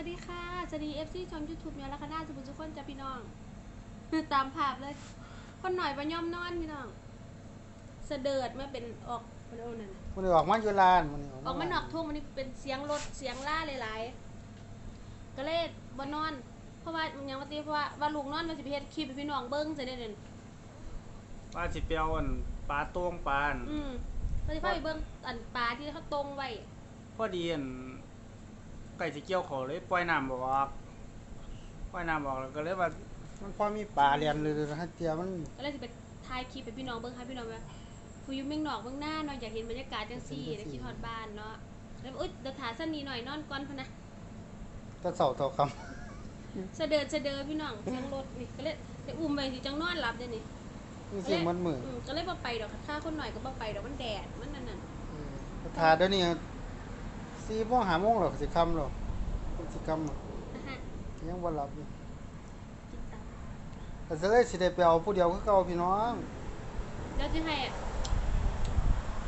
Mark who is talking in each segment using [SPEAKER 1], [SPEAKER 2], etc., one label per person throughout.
[SPEAKER 1] วัสดีค่ะ สวัสดีเอฟซีชมยูทูบเนี่ยแล้วคณะสมุทรสุคนจ้ะพี่น้อง ตามภาพเลย คนหน่อยบ่ย่อมนอนพี่น้อง เสดิร์ดมาเป็นออกมันโอ้นั่นน่ะ
[SPEAKER 2] มันได้ออกมาอยู่ลานมันนี่
[SPEAKER 1] ออกมานอกทุ่งมันนี่เป็นเสียงรถเสียงล่าหลายๆ ก็เลยบ่นอน เพราะว่ามันยังว่าตีเพราะว่าว่าลูกนอนมันสิไปเฮ็ดคลิปให้พี่น้องเบิ่งซะเด้อนั่น
[SPEAKER 3] ว่าสิเปียวอันปลาตวงปลาอัน
[SPEAKER 1] อืมก็สิพาไปเบิ่งอันปลาที่เขาตรงไว้
[SPEAKER 3] พอดีอัน ไก่สิเกี่ยวเขาเลยปล่อยน้ำบอกปล่อยน้ำบอกแล้วก็เลยว่า
[SPEAKER 2] มันพอมีป่าเรียนเลยนะฮะเจียมัน
[SPEAKER 1] ก็เลยสิไปถ่ายคลิปให้พี่น้องเบิ่งให้พี่น้องว่าผู้อยู่เมืองนอกเมืองหน้าเนาะอยากเห็นบรรยากาศจังซี่ได้คิดฮอดบ้านเนาะแล้วอุ๊ยเดี๋ยวถ่าสั้นนี้หน่อยนอนก่อนพะนะ
[SPEAKER 2] ตะเสาเท่าค
[SPEAKER 1] เสะเดินเสะเดินพี่น้องเสียงรถนี่ก็เลยได้อุ้มไปสิจังนอนหลับเด้นี่ำ
[SPEAKER 2] นี่เสียงมันมือ
[SPEAKER 1] อืมก็เลยบ่ไปดอกค่าคนหน่อยก็บ่ไปดอกมันแดดมันนั่นน่ะ
[SPEAKER 2] เออถ้าเดี๋ยวนี้ สี่โมงห้าโมงหรอกสิคำหรอกเป็นสิคำอะ
[SPEAKER 1] นะฮะ
[SPEAKER 2] ยังบ่หลับอยู่
[SPEAKER 1] ติดตาม
[SPEAKER 2] แต่จะเลยสิได้ไปเอาผู้เดียวคือเก่าพี่น้อง
[SPEAKER 1] แล้วสิให้อะ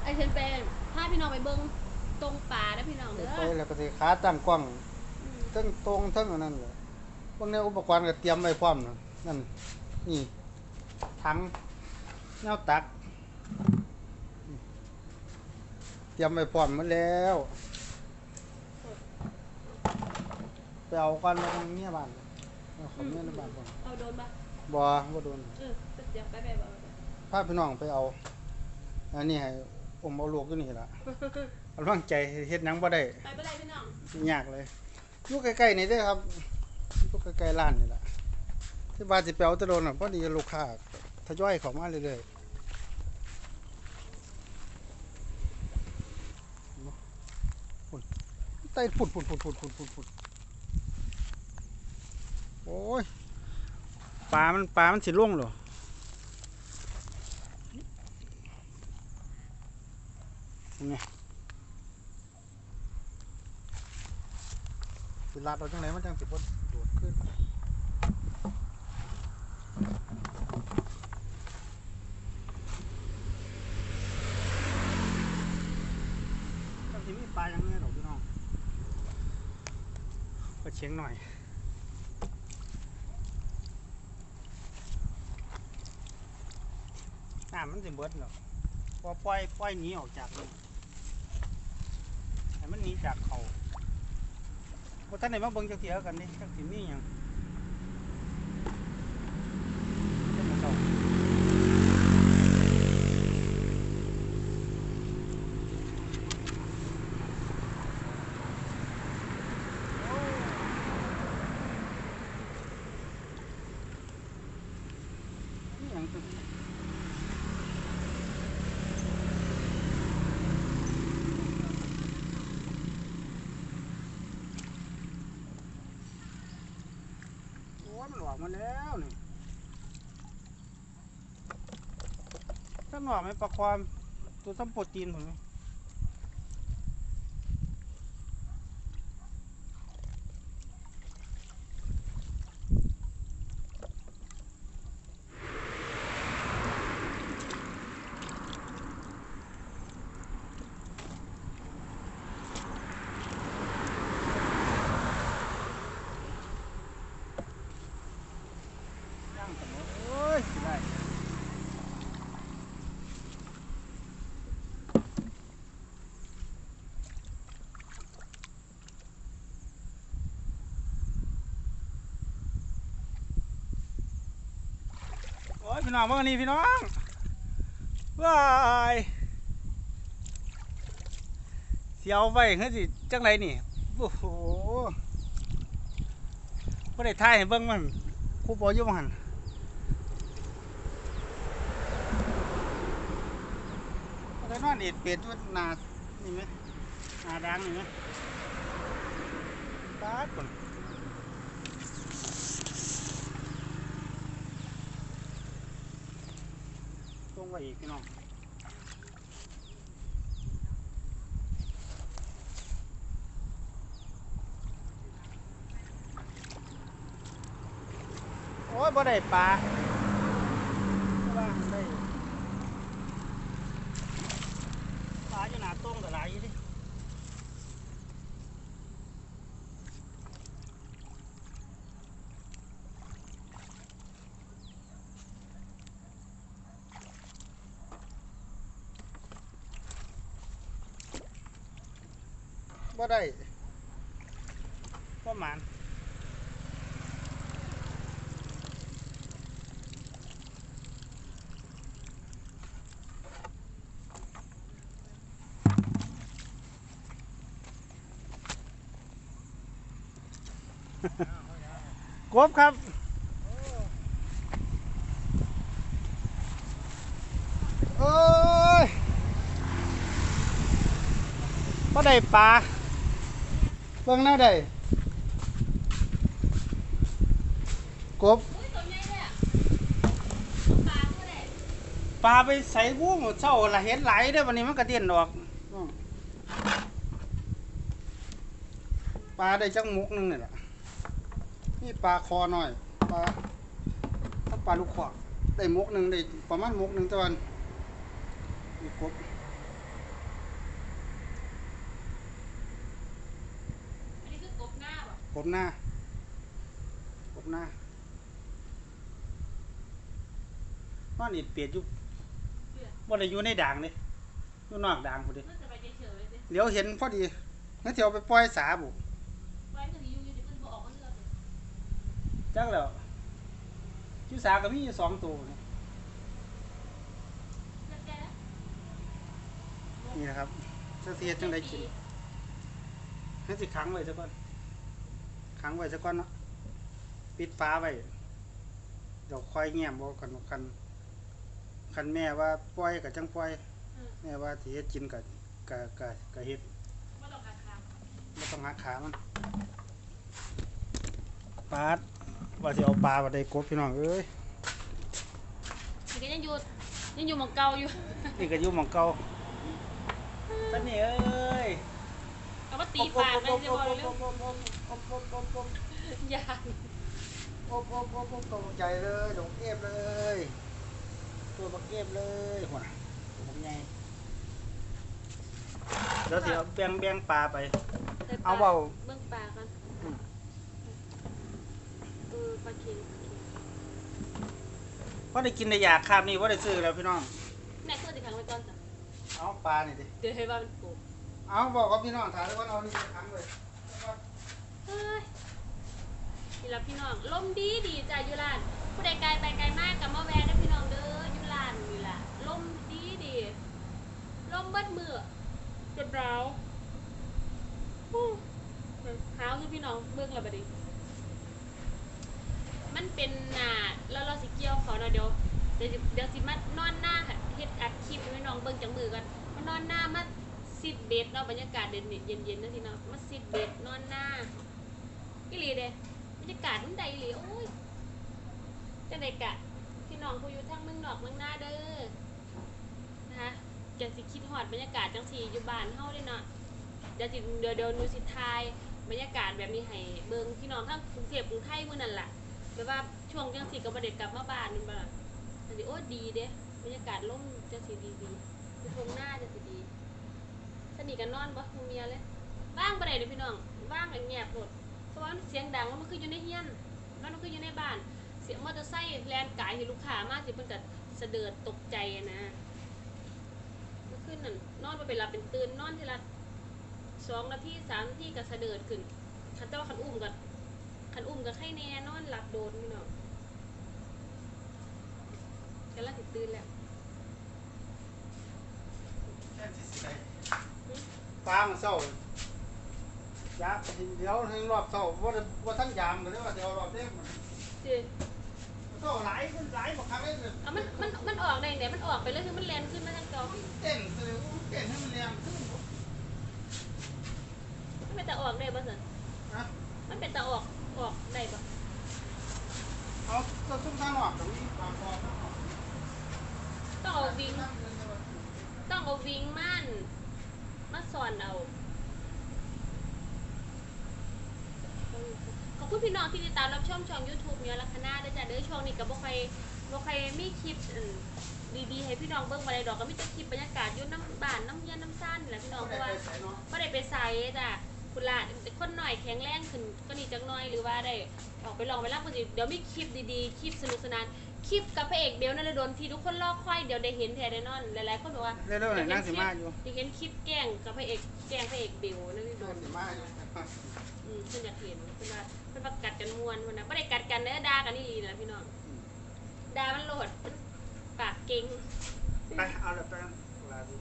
[SPEAKER 1] ไอ้เพิ่นไปพาพี่น้องไปเบิ่งตรงป่านะพี่น้องเด้อ
[SPEAKER 2] ไปแล้วก็สิขาตั้งกว้าง
[SPEAKER 1] อืม
[SPEAKER 2] ทั้งตรงทั้งอันนั้นเลยพวกนี้อุปกรณ์ก็เตรียมไว้พร้อมนะนั่นนี่ถังแนวตัก เตรียมไว้พร้อมหมดแล้ว ไปเอากันแล้วเมียบ้านเอาของเมียในบ้านก่อน
[SPEAKER 1] เอาโดนปะ
[SPEAKER 2] บ่บ่โดน
[SPEAKER 1] เออเดี๋ยวไปไปบ่
[SPEAKER 2] พาพี่น้องไปเอาอันนี้ให้อมเอาลูกอยู่นี่ล่ะกำลังใจเฮ็ดหยังบ่ได้
[SPEAKER 1] ไปบ่ได้พี่น้อง
[SPEAKER 2] ยากเลยอยู่ใกล้ๆนี่เด้อครับอยู่ใกล้ๆร้านนี่แหละที่บ้านสิไปเอาแตะโดนน่ะพอดีลูกค้าทยอยเข้ามาเรื่อยๆพุ่นไต่พุ่นพุ่นพุ่นพุ่นพุ่นพุ่นพุ่น โอ้ยปลา มันปลา มันสิล่วงเหรอนี่สิลาดเอาจังไหนมันจังสิบ่โดดขึ้นจังสิมีปลาอย่างนี้หรอกพี่น้องก็เชียงหน่อยน้ำ มันสิเบิดเนาะพอปล่อยปล่อยหนีออกจากนี่ให้มันหนีจากเขาพอท่านไหนมาเบิ่งจักเทียกันนี่จักสิมีหยังจักมาเจ้ามีหยังตัวนี้โอ้ย มันออกมาแล้วนี่ถ้ามันออกไม่ประความตัวซ้ำโปรตีนผมย่างกันหมดโอ้ยสิได้โอ้ย พี่น้องเมื่อนี้พี่น้องว้ายเสียวไว้เฮ้ยสิจังไรนี่โอ้โหบ่ได้ถ่ายให้เบิ่งมันครูปออยู่บ่หั่นบ่ได้นอนเอ็ดเป็ดอยู่หน้านี่ไหมนาดังนี่ไหมตาดก่อนต้ องไว้อีกพี่น้องโอ้ยบ่ได้ปลาอยู่หน้าต้งก็หลายอยู่ดิ บ่ได้ประมาณกบครับโอ้ยก็ได้ปลา เบิ่งแนวได้กบ
[SPEAKER 1] ปลา
[SPEAKER 2] ไปใส่บุ้งเช้าละเห็นไหลายเด้วันนี้มันกระเด็นออกอปลาได้จังมุกหนึงนี่แหละนี่ปลาคอหน่อยปลาถ้าปลาลูกขวาได้มุกหนึ่งได้ประมาณมุกหนึ่งตะวันกบ
[SPEAKER 1] อันนี้คือกบหน้าบ่
[SPEAKER 2] กบหน้ากบหน้าว่านี่เปียดอยู่บ่ได้อยู่ในด่างเลยอยู่นอกด่างพุ่นเดิ
[SPEAKER 1] มันจะไปเฉยๆเลยสิ
[SPEAKER 2] เดี๋ยวเห็นพอดีงั้นเที่ยวไปปล่อยสาบุ
[SPEAKER 1] ไว้ก็สิอยู่อยู่สิเพิ่นบ่ออกมันเลือดเลย
[SPEAKER 2] จักแล้วอยู่สาก็มีอยู่สองตัวนี่
[SPEAKER 1] เลือดแก่แล้ว
[SPEAKER 2] นี่นะครับจะเทียดจังไดกินให้สิขังไว้ซะก่อน ขังไว้ซะก่อนเนาะปิดฟ้าไว้เดี๋ยวค่อยเงียบบ่กันว่าคันคันแม่ว่าปล่อยก็จังปล่อย
[SPEAKER 1] อืม
[SPEAKER 2] แม่ว่าสิเฮ็ดกินก็ก็ก็ก็เฮ็ด
[SPEAKER 1] บ่ต้องหักขา
[SPEAKER 2] บ่ต้องหักขามันปาดว่าสิเอาปลาบ่ได้กบพี่น้องเอ้ย
[SPEAKER 1] ทีนี้ยังอยู่ยังอยู่หม่องเก่าอยู่
[SPEAKER 2] นี่ก็อยู่หม่องเก่าตอนนี้เอ้ย
[SPEAKER 1] เอา มาตีปากไปจะบ่เร็วๆอย่า
[SPEAKER 2] โอ้โหโอ้โหตกใจเลยดอกเอฟเลย ตัวบักเอฟเลยหัวตัวผมใหญ่เดี๋ยวสิเอาแบ่งแบ่งปลาไป เอาเบา
[SPEAKER 1] เบิ่งปลาก่อนเออปลาเค็มปลาเค็ม
[SPEAKER 2] เพราะได้กินได้อยากคาบนี่ว่าได้ซื้อแล้วพี่น้อง
[SPEAKER 1] แม่คือสิดขังไว้ก่อนจ้ะ
[SPEAKER 2] เอาปลานี่ดิ
[SPEAKER 1] เดี๋ยวให้ว่ามันโกบ
[SPEAKER 2] เอาบอกกับพี่น้องถามเลยว่าเอานี่ไปค้างเลย
[SPEAKER 1] เฮ้ยนี่ล่ะพี่น้องลมดีดีจ้ะอยู่ร้านผู้ใดไกลไปไกลมากกับมาแวะนะพี่น้องเด้ออยู่ร้านนี่ล่ะลมดีดีลมเบิดมือจนร้าวฮู้เท้าคือพี่น้องเบิ่งและบัดนี้มันเป็นหนาแล้วเราสิเกี่ยวเขาเนาะเดี๋ยวเดี๋ยวสิเดี๋ยวสิมานอนหน้าค่ะเฮ็ดอัดคลิปให้น้องเบิ่งจังมือกันมานอนหน้ามา ซิดเบดเนาะบรรยากาศเด่นเย็นๆนะทีเนาะมาซิดเบดนอนหน้าอีหลีเด้บรรยากาศมันใดอีหลีโอ้ยจังไดกะพี่น้องผู้อยู่ทางเมืองนอกเมืองหน้าเด้อนะคะจะสิคิดฮอดบรรยากาศจังซี่อยู่บ้านเฮาเด้เนาะเดี๋ยวสิเดี๋ยวเดี๋ยวหนูสิทายบรรยากาศแบบนี้ให้เบิ่งพี่น้องทั้งกรุงเทพกรุงไทยมื้อนั่นล่ะแบบว่าช่วงจังสีก็บ่ได้กลับมาบ้านนี่บ่ล่ะจังสิโอ้ดีเด้บรรยากาศล่มจังสีดีดีๆอยู่ตรงหน้าจังสิดี สนิทกันนอนบ่ฮูเมียเลยว่างบ่ได้เด้อพี่น้องว่างแล้วเงียบหมดเพราะว่ามันเสียงดังแล้วมันคืออยู่ในเฮียนมันคืออยู่ในบ้าน เสียงมอเตอร์ไซค์แลนกายให้ลูกค้ามาสิเพิ่นก็สะเดิดตกใจนะเมื่อคืนนั่นนอนบ่เป็นหลับเป็นตื่นนอนทีละสองนาทีสามนาทีก็สะเดิดขึ้นคันแต่ว่าคันอุ้มก็ขันอุ้มกับไข่แน่นอนหลับโดนพี่น้องกันละติดตื่นแล้ว
[SPEAKER 2] ป ลามเศร้ายากเดี๋ยวให้รอบเศร้าว่าว่าท่านยามกันเลยว่าจะเอารอบเด้งมัน
[SPEAKER 1] จ
[SPEAKER 2] เศร้าหลายมันหลายบักครั้งเลย
[SPEAKER 1] เอามันมันมันออกได้ไหนมันออกไปเลยคือมันแลนขึ้นมาทางเก่า
[SPEAKER 2] เต้นเลยเต้นให้มันแรงขึ้น
[SPEAKER 1] มันเป็นตาออกได้บ่สิ
[SPEAKER 2] นะ
[SPEAKER 1] มันเป็นตาออกออกได้บ่
[SPEAKER 2] เอาตัวซุ้มทางออกตรงนี้ปาคอทางออก
[SPEAKER 1] ต้องเอาวิงต้องเอาวิงมั่น มาสอนเอาขอบคุณพี่น้องที่ติดตามรับชมช่อง YouTube เมียลักษณะด้วยจ้ะเด้อช่วงนี้ก็บ่ค่อยบ่ค่อยมีคลิปอันดีๆให้พี่น้องเบิ่งบ่ได้ดอกก็มีแต่คลิปบรรยากาศอยู่น้ำบ้านน้ำเย็นน้ำซ่านนี่แหละพี่น้องเพราะว่าไม่ได้ไปใส่จ้ะคุณละคนหน่อยแข็งแรงขึ้นก็นี่จังน้อยหรือว่าได้ออกไปลองไปรับคนอื่นเดี๋ยวมีคลิปดีๆ คลิปสนุกสนาน คลิปกับพระเอกเบลนรดลที่ทุกคนรอคอยเดี๋ยวได้เห็นแท้แน่นอนหลายๆคนบอกว่า
[SPEAKER 2] เร็วๆหน่อยนั่งสิมาอยู่
[SPEAKER 1] อยากเห็นคลิปแกล้งกับพระเอกแกล้งพระเอกเบลนรด
[SPEAKER 2] นั่ง
[SPEAKER 1] ล
[SPEAKER 2] สิมาอยู่
[SPEAKER 1] อืมเพิ่นอยากเห็นเพิ่นว่าเพิ่นประกัดกันมวนเพิ่นนะบ่ได้กัดกันเด้อด่ากันนี่นะพี่น้องด่ามันโหลดมันปากเก่ง
[SPEAKER 2] ไปเอาละไปลาดู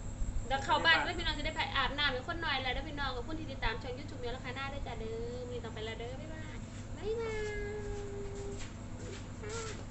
[SPEAKER 1] เดี๋ยวเข้าบ้านแล้วพี่น้องจะได้ไปอาบน้ำเป็นคนหน่อยแล้วเด้อพี่น้องกับคนที่ติดตามช่อง YouTube เดี๋ยวราคาหน้าด้วยจ้ะเด้อมีต่อไปแล้วเด้อบ๊ายบายบ๊ายบาย